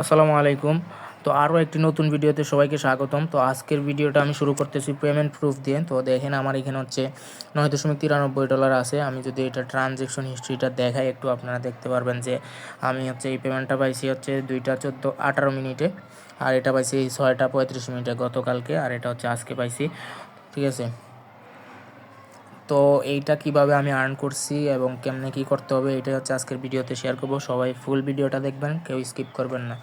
আসসালামু আলাইকুম। তো আরও একটি নতুন ভিডিওতে সবাইকে স্বাগতম। তো আজকের ভিডিওটা আমি শুরু করতেছি পেমেন্ট প্রুফ দিয়ে। তো দেখেন আমার এখানে হচ্ছে নয় দশমিক তিরানব্বই ডলার আছে। আমি যদি এটা ট্রানজেকশন হিস্ট্রিটা দেখাই, একটু আপনারা দেখতে পারবেন যে আমি হচ্ছে এই পেমেন্টটা পাইছি হচ্ছে দুইটা চোদ্দ আঠারো মিনিটে। আর এটা পাইছি ছয়টা পঁয়ত্রিশ মিনিটে গতকালকে। আর এটা হচ্ছে আজকে পাইছি, ঠিক আছে? তো এইটা কীভাবে আমি আর্ন করছি এবং কেমনে কি করতে হবে, এটা হচ্ছে আজকের ভিডিওতে শেয়ার করব। সবাই ফুল ভিডিওটা দেখবেন, কেউ স্কিপ করবেন না।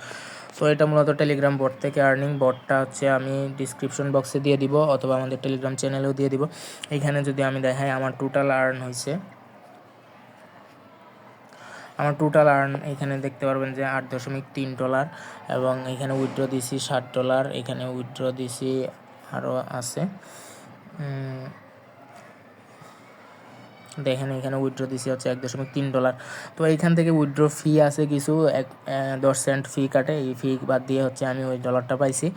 তো এটা মূলত টেলিগ্রাম বট থেকে আর্নিং বটটা হচ্ছে আমি ডিসক্রিপশন বক্সে দিয়ে দিব অথবা আমাদের টেলিগ্রাম চ্যানেলেও দিয়ে দিব। এইখানে যদি আমি দেখাই আমার টোটাল আর্ন হয়েছে, আমার টোটাল আর্ন এখানে দেখতে পারবেন যে আট দশমিক তিন ডলার এবং এখানে উইথড্র দিছি ষাট ডলার এখানে উইথড্র দিছি আরও আছে দেখেন এখানে উইড্রো দিছি হচ্ছে এক দশমিক তিন ডলার তো এইখান থেকে উইড্রো ফি আছে কিছু, এক দশ সেন্ট ফি কাটে। এই ফি বাদ দিয়ে হচ্ছে আমি ওই ডলারটা পাইছি।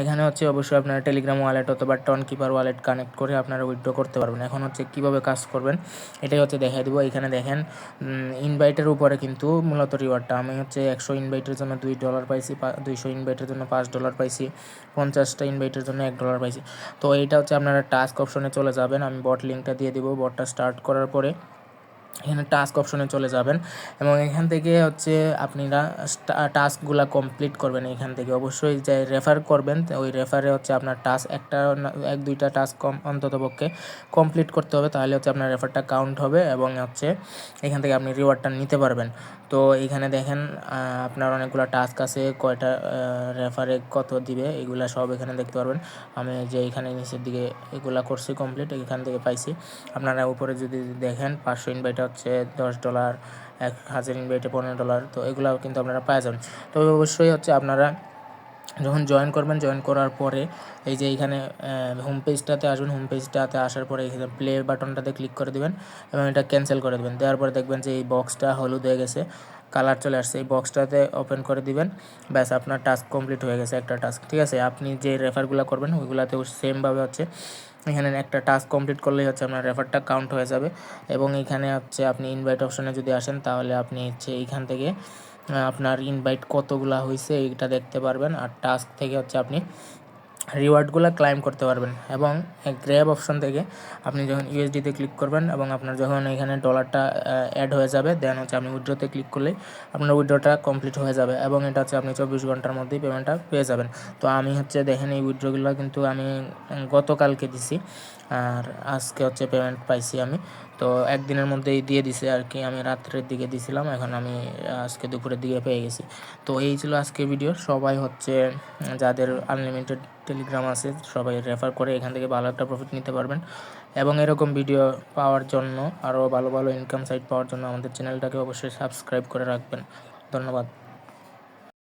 এখানে হচ্ছে অবশ্যই আপনারা টেলিগ্রাম ওয়ালেট অথবা টন কিপার ওয়ালেট কানেক্ট করে আপনারা উইথড্র করতে পারবেন। এখন হচ্ছে কীভাবে কাজ করবেন, এটাই হচ্ছে দেখাই দেবো। এখানে দেখেন ইনভাইটের উপরে কিন্তু মূলত রিওয়ার্ডটা আমি হচ্ছে একশো ইনভাইটের জন্য দুই ডলার পাইছি দুইশো ইনভাইটের জন্য পাঁচ ডলার পাইছি, পঞ্চাশটা ইনভাইটের জন্য এক ডলার পাইছি। তো এইটা হচ্ছে আপনারা টাস্ক অপশনে চলে যাবেন। আমি বট লিঙ্কটা দিয়ে দিব। বটটা স্টার্ট করার পরে এখানে টাস্ক অপশনে চলে যাবেন এবং এখান থেকে হচ্ছে আপনারা টাস্কগুলো কমপ্লিট করবেন এখান থেকে। অবশ্যই যে রেফার করবেন, ওই রেফারে হচ্ছে আপনার টাস্ক একটা এক, দুইটা টাস্ক কম অন্ততপক্ষে কমপ্লিট করতে হবে, তাহলে হচ্ছে আপনার রেফারটা কাউন্ট হবে এবং হচ্ছে এখান থেকে আপনি রিওয়ার্ডটা নিতে পারবেন। তো এখানে দেখেন আপনার অনেকগুলো টাস্ক আছে, কয়টা রেফারে কত দিবে, এগুলা সব এখানে দেখতে পারবেন। আমি যে এখানে নিচের দিকে এগুলা করছি কমপ্লিট এখান থেকে পাইছি। আপনারা উপরে যদি দেখেন পাঁচশো ইনভাইট হচ্ছে দশ ডলার, এক হাজার ইনভাইটে পনেরো ডলার, তো এগুলো কিন্তু আপনারা পাওয়া যান। তবে অবশ্যই হচ্ছে আপনারা যখন জয়েন করবেন জয়েন করার পরে এই যে এইখানে হোম পেজটাতে আসবেন হোম পেজটাতে আসার পরে এখানে প্লে বাটনটাতে ক্লিক করে দেবেন এবং এটা ক্যান্সেল করে দেবেন। দেওয়ার পরে দেখবেন যে এই বক্সটা হলুদ হয়ে গেছে কালার চলে আসছে। এই বক্সটাতে ওপেন করে দিবেন, ব্যাস আপনার টাস্ক কমপ্লিট হয়ে গেছে একটা টাস্ক ঠিক আছে? আপনি যে রেফারগুলো করবেন, ওইগুলোতেও সেমভাবে হচ্ছে। এখানে একটা টাস্ক কমপ্লিট করলেই হচ্ছে আপনার রেফারটা কাউন্ট হয়ে যাবে এবং এখানে হচ্ছে আপনি ইনভাইট অপশনে যদি আসেন, তাহলে আপনি হচ্ছে এইখান থেকে আপনার ইনভাইট কতগুলা হয়েছে এটা দেখতে পারবেন। আর টাস্ক থেকে হচ্ছে আপনি রিওয়ার্ডগুলো ক্লাইম করতে পারবেন। এবং গ্র্যাব অপশন থেকে আপনি যখন ইউএসডিতে ক্লিক করবেন এবং আপনার যখন এখানে ডলারটা অ্যাড হয়ে যাবে দেন হচ্ছে আপনি উইড্রোতে ক্লিক করলে আপনার উইড্রোটা কমপ্লিট হয়ে যাবে এবং এটা হচ্ছে আপনি চব্বিশ ঘণ্টার মধ্যেই পেমেন্টটা পেয়ে যাবেন। তো আমি হচ্ছে দেখেন এই উইড্রোগুলো কিন্তু আমি গতকালকে দিছি। আর আজকে হচ্ছে পেমেন্ট পাইছি আমি। তো একদিনের মধ্যেই দিয়ে দিছে আর কি। আমি রাত্রের দিকে দিছিলাম, এখন আমি আজকে দুপুরের দিকে পেয়ে গেছি। তো এই ছিল আজকে ভিডিও সবাই হচ্ছে যাদের আনলিমিটেড টেলিগ্রাম আছে, সবাই রেফার করে, এখান থেকে ভালো একটা প্রফিট নিতে পারবেন। এবং এরকম ভিডিও পাওয়ার জন্য আরও ভালো ভালো ইনকাম সাইট পাওয়ার জন্য আমাদের চ্যানেলটাকে অবশ্যই সাবস্ক্রাইব করে রাখবেন। ধন্যবাদ।